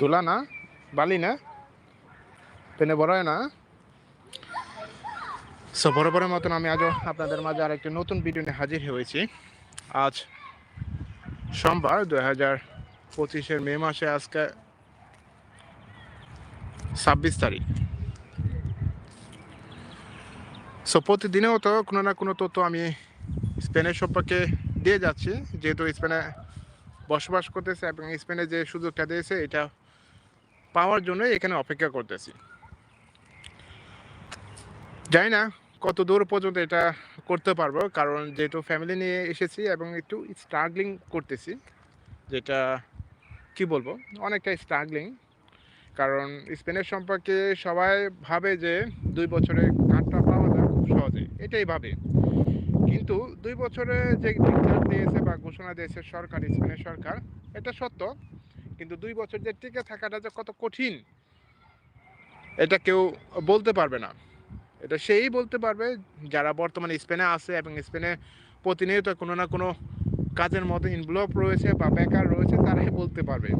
তুলা না, বালি না? পেনে বড় না? সো বরাবরের মতন আমি আজও আপনাদের মাঝে আর একটি নতুন ভিডিও নিয়ে হাজির হয়েছি। আজ সোমবার দু হাজার পঁচিশের মে মাসে আজকে ছাব্বিশ তারিখ। সো প্রতিদিনেও তো কোনো না কোনো তথ্য আমি স্পেনের সম্পর্কে দিয়ে যাচ্ছি, যেহেতু স্পেনে বসবাস করতেছে এবং স্পেনে যে সুযোগটা দিয়েছে, এটা পাওয়ার জন্য এখানে অপেক্ষা করতেছি। জানি না কত দূর পর্যন্ত এটা করতে পারব, কারণ যেহেতু ফ্যামিলি নিয়ে এসেছি এবং একটু স্ট্রাগলিং করতেছি, যেটা কি বলব অনেকটা স্ট্রাগলিং কারণ স্পেনের সম্পর্কে সবাই ভাবে যে দুই বছরে কার্ডটা পাওয়া খুব সহজে এটাই ভাবে। কিন্তু দুই বছরে যে দিয়েছে বা ঘোষণা দিয়েছে সরকার, স্পেনের সরকার, এটা সত্য। কিন্তু দুই বছর যে টিকে থাকাটা যে কত কঠিন, এটা কেউ বলতে পারবে না। এটা সেই বলতে পারবে যারা বর্তমানে স্পেনে আছে এবং স্পেনে প্রতিনিয়ত কোনো না কোনো কাজের মধ্যে ইনভলভ রয়েছে বা বেকার রয়েছে, তারাই বলতে পারবে।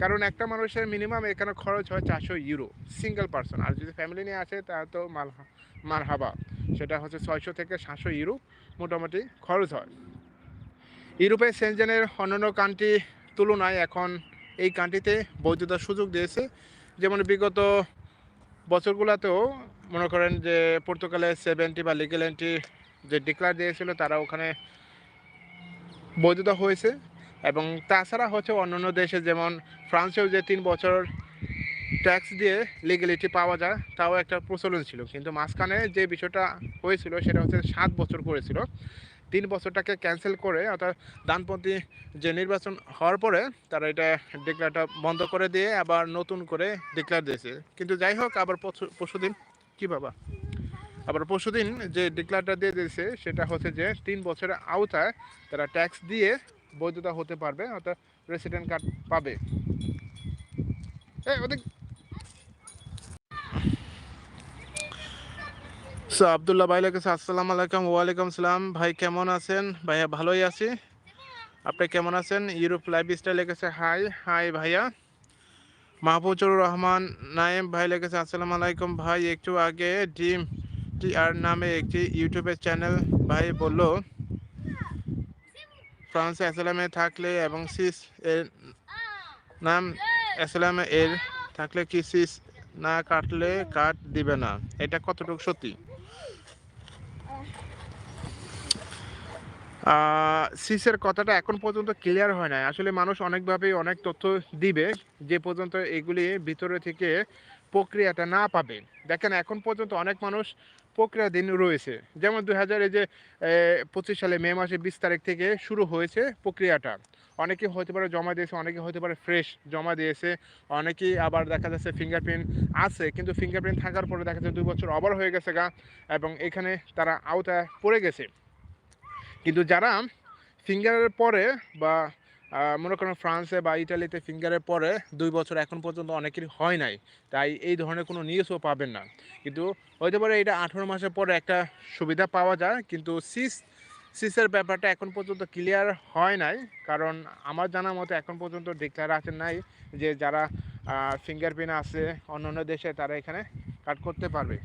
কারণ একটা মানুষের মিনিমাম এখানে খরচ হয় চারশো ইউরো সিঙ্গেল পার্সন আর যদি ফ্যামিলি নিয়ে আসে তা তো মাল মার হাবা সেটা হচ্ছে ছয়শো থেকে সাতশো ইউরো মোটামুটি খরচ হয়। ইউরোপের সেনজেনের অন্যান্য কান্ট্রি তুলনায় এখন এই কান্ট্রিতে বৈধতার সুযোগ দিয়েছে। যেমন বিগত বছরগুলোতেও মনে করেন যে পর্তুগালে সেভেন্টি বা লিগেল এন্ট্রি যে ডিক্লার দিয়েছিল, তারা ওখানে বৈধতা হয়েছে। এবং তাছাড়া হচ্ছে অন্যান্য দেশে, যেমন ফ্রান্সেও যে তিন বছর ট্যাক্স দিয়ে লিগেলিটি পাওয়া যায়, তাও একটা প্রচলন ছিল। কিন্তু মাঝখানে যে বিষয়টা হয়েছিল, সেটা হচ্ছে সাত বছর করেছিল। তিন বছরটাকে ক্যান্সেল করে অর্থাৎ ডানপন্থী যে নির্বাচন হওয়ার পরে তারা এটা ডিক্লারটা বন্ধ করে দিয়ে আবার নতুন করে ডিক্লার দিয়েছে। কিন্তু যাই হোক, আবার পরশু দিন কী বাবা? আবার পরশুদিন যে ডিক্লারটা দিয়ে দিয়েছে, সেটা হচ্ছে যে তিন বছরের আওতায় তারা ট্যাক্স দিয়ে বৈধতা হতে পারবে, অর্থাৎ রেসিডেন্ট কার্ড পাবে। এই ওদিক সো আবদুল্লাহ ভাই লেগেছে আসসালামু আলাইকুম, ওয়ালাইকুম সালাম। ভাই, কেমন আছেন? ভাইয়া, ভালোই আছি। আপনি কেমন আছেন? ইউরোপ লাইফ স্টাইল লেগেছে হাই হাই ভাইয়া। মাহবুজুর রহমান নায়েম ভাই লেগেছে আসসালামু আলাইকুম ভাই। একটু আগে ডিম টি আর নামে একটি ইউটিউবের চ্যানেল ভাই বলল, ফ্রান্সে অ্যাসালামে থাকলে এবং সিস এর নাম অ্যাসালামে এর থাকলে কি সিস না কাটলে কাট দিবে না? এটা কতটুকু সত্যি? সিসের কথাটা এখন পর্যন্ত ক্লিয়ার হয় না আসলে মানুষ অনেকভাবেই অনেক তথ্য দিবে যে পর্যন্ত এগুলি ভিতরে থেকে প্রক্রিয়াটা না পাবে। দেখেন, এখন পর্যন্ত অনেক মানুষ প্রক্রিয়াধীন রয়েছে। যেমন দু হাজার এই যে পঁচিশ সালে মে মাসে বিশ তারিখ থেকে শুরু হয়েছে প্রক্রিয়াটা। অনেকে হতে পারে জমা দিয়েছে, অনেকে হতে পারে ফ্রেশ জমা দিয়েছে, অনেকেই আবার দেখা যাচ্ছে ফিঙ্গারপ্রিন্ট আছে। কিন্তু ফিঙ্গারপ্রিন্ট থাকার পরে দেখা যাচ্ছে দুই বছর অবার হয়ে গেছে গা, এবং এখানে তারা আওতায় পড়ে গেছে। কিন্তু যারা ফিঙ্গারের পরে বা মনে করেন ফ্রান্সে বা ইটালিতে ফিঙ্গারের পরে দুই বছর এখন পর্যন্ত অনেকেরই হয় নাই, তাই এই ধরনের কোনো নিউজও পাবেন না। কিন্তু হইতে পারে এটা আঠেরো মাসের পরে একটা সুবিধা পাওয়া যায়, কিন্তু সিস সিসের ব্যাপারটা এখন পর্যন্ত ক্লিয়ার হয় নাই, কারণ আমার জানার মতো এখন পর্যন্ত ডিক্লার আছে নাই যে যারা ফিঙ্গারপ্রিন্ট আছে অন্য অন্য দেশে তারা এখানে কাট করতে পারবে।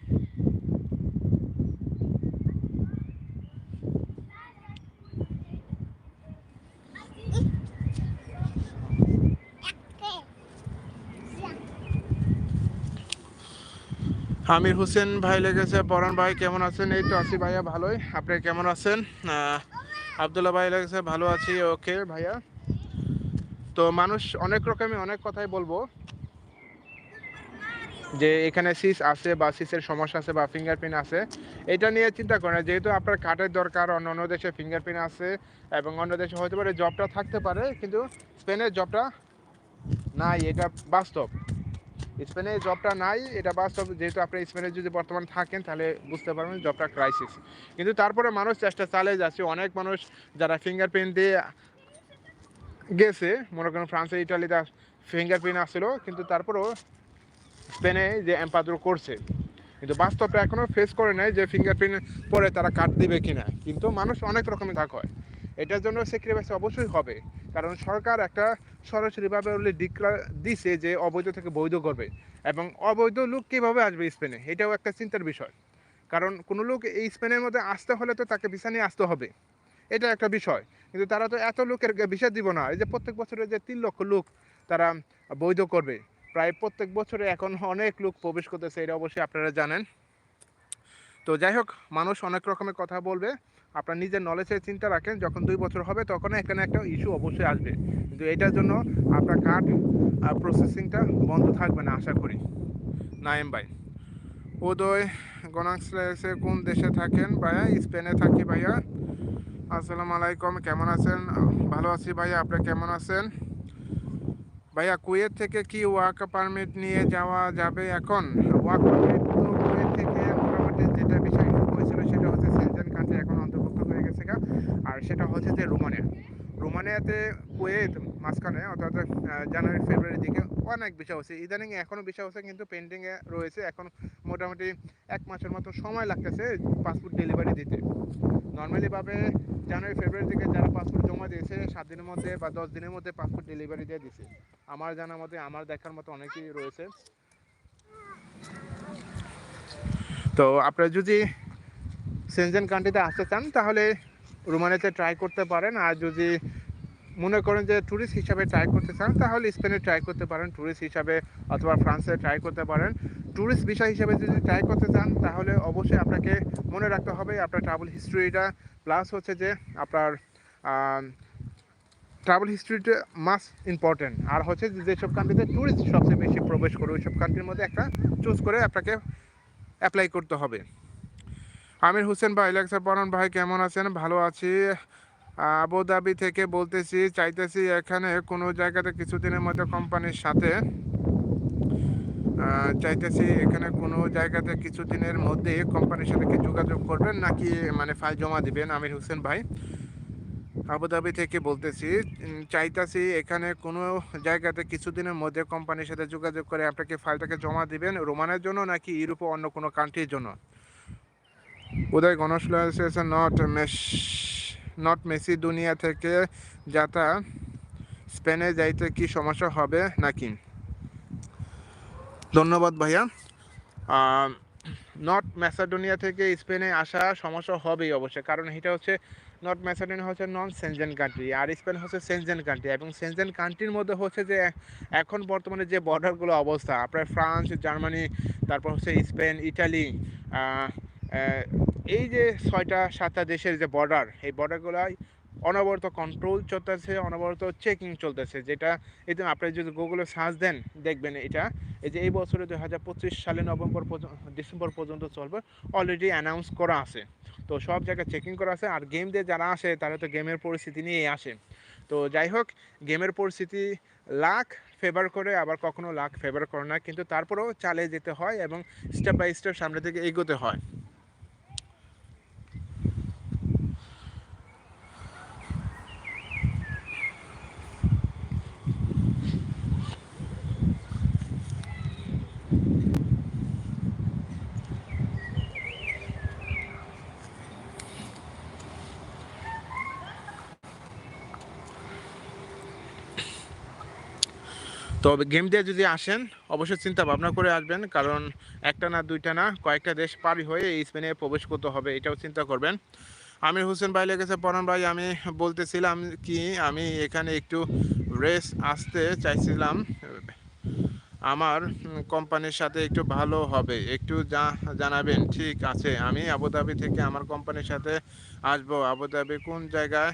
আমির হোসেন ভাই লেগেছে। পরান ভাই, কেমন আছেন? এই তো আছি ভাইয়া, ভালোই। আপনি কেমন আছেন? আবদুল্লাহ ভাই লেগেছে, ভালো আছি, ওকে ভাইয়া। তো মানুষ অনেক রকমই অনেক কথাই বলব। যে এখানে সিস আছে বা সিসের সমস্যা আছে বা ফিঙ্গারপ্রিন্ট আছে, এটা নিয়ে চিন্তা করেন যেহেতু আপনার কার্ডের দরকার, অন্য অন্য দেশে ফিঙ্গারপ্রিন্ট আছে এবং অন্য দেশে হতে পারে জবটা থাকতে পারে, কিন্তু স্পেনের জবটা নাই, এটা বাস্তব। স্পেনে জবটা নাই, এটা বাস্তব। যেহেতু আপনি স্পেনে যদি বর্তমান থাকেন, তাহলে বুঝতে পারবেন জবটা ক্রাইসিস কিন্তু তারপরে মানুষ চেষ্টা চালিয়ে যাচ্ছে। অনেক মানুষ যারা ফিঙ্গারপ্রিন্ট দিয়ে গেছে, মনে করেন ফ্রান্সে, ইটালিতে ফিঙ্গারপ্রিন্ট আসছিল, কিন্তু তারপরেও স্পেনে যে এম্পাদ্রো করছে। কিন্তু বাস্তবটা এখনও ফেস করে নেয় যে ফিঙ্গারপ্রিন্ট পরে তারা কাট দিবে কিনা। কিন্তু মানুষ অনেক রকমের থাক হয়। এটার জন্য স্যাক্রিফাইস অবশ্যই হবে। কারণ সরকার একটা সরাসরিভাবে বলে ডিক্লার দিছে যে অবৈধ থেকে বৈধ করবে। এবং অবৈধ লোক কীভাবে আসবে স্পেনে? এটাও একটা চিন্তার বিষয়। কারণ কোনো লোক এই স্পেনের মধ্যে আসতে হলে তো তাকে ভিসা নিয়ে আসতে হবে। এটা একটা বিষয়। কিন্তু তারা তো এত লোকের ভিসা দিব না। এই যে প্রত্যেক বছরে যে তিন লক্ষ লোক তারা বৈধ করবে। প্রায় প্রত্যেক বছরে এখন অনেক লোক প্রবেশ করতেছে, এটা অবশ্যই আপনারা জানেন। তো যাই হোক, মানুষ অনেক রকমের কথা বলবে। আপনার নিজের নলেজের চিন্তা রাখেন, যখন দুই বছর হবে তখন এখানে একটা ইস্যু অবশ্যই আসবে। কিন্তু এটার জন্য আপনার কার্ড প্রসেসিংটা বন্ধ থাকবে না, আশা করি। নাইম ভাই, উদয় গনাক্সে কোন দেশে থাকেন ভাইয়া? স্পেনে থাকি ভাইয়া। আসসালামু আলাইকুম, কেমন আছেন? ভালো আছি ভাইয়া, আপনি কেমন আছেন? ভাইয়া, কুয়েত থেকে কি ওয়ার্ক পারমিট নিয়ে যাওয়া যাবে এখন? ওয়ার্ক পারমিট তো কুয়েত থেকে মোটামুটি যেটা বিষয় হয়েছিল সেটা হচ্ছে সেনজেন কান্ট্রি এখন অন্তর্ভুক্ত হয়ে গেছে আর সেটা হচ্ছে যে রোমানিয়া। রোমানিয়াতে কুয়েত মাঝখানে, অর্থাৎ জানুয়ারি, ফেব্রুয়ারির দিকে অনেক বিষয় হচ্ছে। ইদানিং এখনও বিষয় হচ্ছে, কিন্তু পেন্ডিংয়ে রয়েছে। এখন মোটামুটি এক মাসের মতো সময় লাগতেছে পাসপোর্ট ডেলিভারি দিতে। নর্মালিভাবে জানুয়ারি, ফেব্রুয়ারি থেকে যারা পাসপোর্ট জমা দিয়েছে, সাত দিনের মধ্যে বা দশ দিনের মধ্যে পাসপোর্ট ডেলিভারি দিয়ে দিছে। আমার জানার মতে, আমার দেখার মতো অনেকেই রয়েছে। তো আপনারা যদি সেনজেন কান্ট্রিতে আসতে চান, তাহলে রোমানিয়াতে ট্রাই করতে পারেন। আর যদি মনে করেন যে ট্যুরিস্ট হিসাবে ট্রাই করতে চান, তাহলে স্পেনে ট্রাই করতে পারেন ট্যুরিস্ট হিসাবে অথবা ফ্রান্সে ট্রাই করতে পারেন। ট্যুরিস্ট বিষয় হিসাবে যদি ট্রাই করতে চান, তাহলে অবশ্যই আপনাকে মনে রাখতে হবে আপনার ট্রাভেল হিস্ট্রিটা প্লাস হচ্ছে যে আপনার ট্রাভেল হিস্ট্রিটা মাস্ট ইম্পর্টেন্ট আর হচ্ছে যেসব কান্ট্রিতে ট্যুরিস্ট সবচেয়ে বেশি প্রবেশ করে, ওইসব কান্ট্রির মধ্যে একটা চুজ করে আপনাকে অ্যাপ্লাই করতে হবে। আমির হোসেন ভাই লেক্সার পরন ভাই, কেমন আছেন? ভালো আছি। আবুধাবি থেকে বলতেছি, চাইতেছি এখানে কোনো জায়গাতে কিছুদিনের মধ্যে কোম্পানির সাথে চাইতেছি এখানে কোনো জায়গাতে কিছুদিনের মধ্যে কোম্পানির সাথে কি যোগাযোগ করবেন নাকি মানে ফাইল জমা দিবেন আমির হোসেন ভাই? আবুধাবি থেকে বলতেছি চাইতাছি এখানে কোনো জায়গাতে কিছুদিনের মধ্যে কোম্পানির সাথে যোগাযোগ করে আপনাকে ফাইলটাকে জমা দিবেন, রোমানের জন্য নাকি ইউরোপে অন্য কোনো কান্ট্রির জন্য? উদয় গণশলা নট মেস নট মেসি দুনিয়া থেকে যাতা স্পেনে যাইতে কি সমস্যা হবে নাকি? ধন্যবাদ ভাইয়া। নর্থ ম্যাসাডোনিয়া থেকে স্পেনে আসা সমস্যা হবেই অবশ্যই, কারণ এটা হচ্ছে নর্থ ম্যাসাডোনিয়া হচ্ছে নন সেনজেন কান্ট্রি আর স্পেন হচ্ছে সেনজেন কান্ট্রি এবং সেনজেন কান্ট্রির মধ্যে হচ্ছে যে এখন বর্তমানে যে বর্ডারগুলো অবস্থা, আপনার ফ্রান্স, জার্মানি, তারপর হচ্ছে স্পেন, ইটালি এই যে ছয়টা, সাতটা দেশের যে বর্ডার এই বর্ডারগুলোয় অনবরত কন্ট্রোল চলতেছে, অনবরত চেকিং চলতেছে, যেটা যে আপনি যদি গুগলে সার্চ দেন, দেখবেন এটা। এই যে এই বছরে দুই হাজার পঁচিশ সালে নভেম্বর পর্যন্ত ডিসেম্বর পর্যন্ত চলবে অলরেডি অ্যানাউন্স করা আছে। তো সব জায়গায় চেকিং করা আছে, আর গেম দিয়ে যারা আসে, তারা তো গেমের পরিস্থিতি নিয়েই আসে। তো যাই হোক গেমের পরিস্থিতি লাখ ফেভার করে, আবার কখনো লাখ ফেভার করে না, কিন্তু তারপরেও চালিয়ে যেতে হয় এবং স্টেপ বাই স্টেপ সামনে থেকে এগোতে হয়। তবে গেম দিয়ে যদি আসেন, অবশ্যই চিন্তা ভাবনা করে আসবেন, কারণ একটা না, দুইটা না, কয়েকটা দেশ পারি হয়ে এই স্পেনে প্রবেশ করতে হবে, এটাও চিন্তা করবেন। আমির হোসেন ভাই লেগেছে পরন ভাই, আমি বলতেছিলাম কি, আমি এখানে একটু রেস আসতে চাইছিলাম। আমার কোম্পানির সাথে একটু ভালো হবে, একটু জানাবেন, ঠিক আছে। আমি আবুধাবি থেকে আমার কোম্পানির সাথে আসব। আবুধাবি কোন জায়গায়?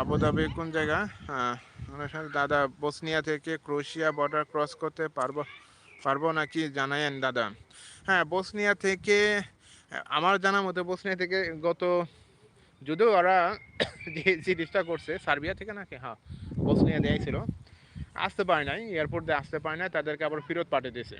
আবুধাবি কোন জায়গা? হ্যাঁ দাদা, বসনিয়া থেকে ক্রোশিয়া বর্ডার ক্রস করতে পারব পারব নাকি জানায়েন দাদা? হ্যাঁ বসনিয়া থেকে, আমার জানা মতো বসনিয়া থেকে গত, যদিও ওরা যে সিরিজটা করছে, সার্বিয়া থেকে নাকি? হ্যাঁ বসনিয়া ছিল আসতে পারে নাই, এয়ারপোর্ট দিয়ে আসতে পারে নাই, তাদেরকে আবার ফেরত পাঠিয়ে দিয়েছে।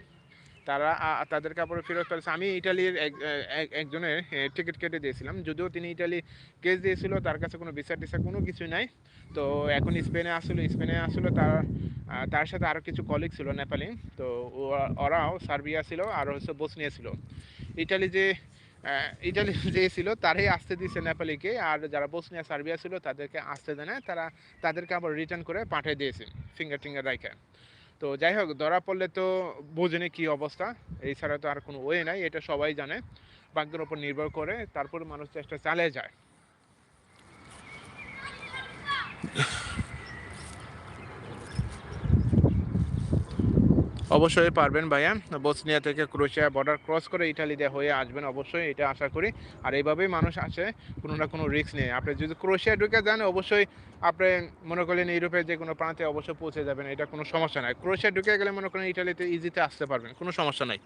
তারা তাদেরকে আবার ফেরত পাঠিয়েছে আমি ইটালির এক- এক- একজনের টিকিট কেটে দিয়েছিলাম। যদিও তিনি ইটালি কেস দিয়েছিল, তার কাছে কোনো ভিসা টিসা কোনো কিছু নাই। তো এখন স্পেনে আসলো স্পেনে আসলো, তার তার সাথে আরও কিছু কলিগ ছিল নেপালি। তো ওরা- ওরাও সার্বিয়া ছিল, আর হচ্ছে বসনিয়া ছিল। ইটালি যে ইটালি যে ছিল, তারাই আসতে দিয়েছে নেপালিকে। আর যারা বসনিয়া, সার্বিয়া ছিল, তাদেরকে আসতে দেয় না তারা তাদেরকে আবার রিটার্ন করে পাঠিয়ে দিয়েছে ফিঙ্গার টিঙ্গার রাইখে তো যাই হোক, ধরা পড়লে তো বোঝেনি কি অবস্থা। এই ছাড়া তো আর কোনো ওয়ে নাই, এটা সবাই জানে। ভাগ্যের ওপর নির্ভর করে তারপরে মানুষ চেষ্টা চালিয়ে যায়। অবশ্যই পারবেন ভাইয়া। বসনিয়া থেকে ক্রোয়েশিয়া বর্ডার ক্রস করে ইটালি দিয়ে হয়ে আসবেন অবশ্যই, এটা আশা করি। আর এইভাবেই মানুষ আসে, কোনো না কোনো রিস্ক নেই আপনি যদি ক্রোয়েশিয়া ঢুকে যান, অবশ্যই আপনি মনে করলেন ইউরোপের যে কোনো প্রান্তে অবশ্যই পৌঁছে যাবেন, এটা কোনো সমস্যা নাই। ক্রোয়েশিয়া ঢুকে গেলে মনে করেন ইটালিতে ইজিতে আসতে পারবেন, কোনো সমস্যা নাই।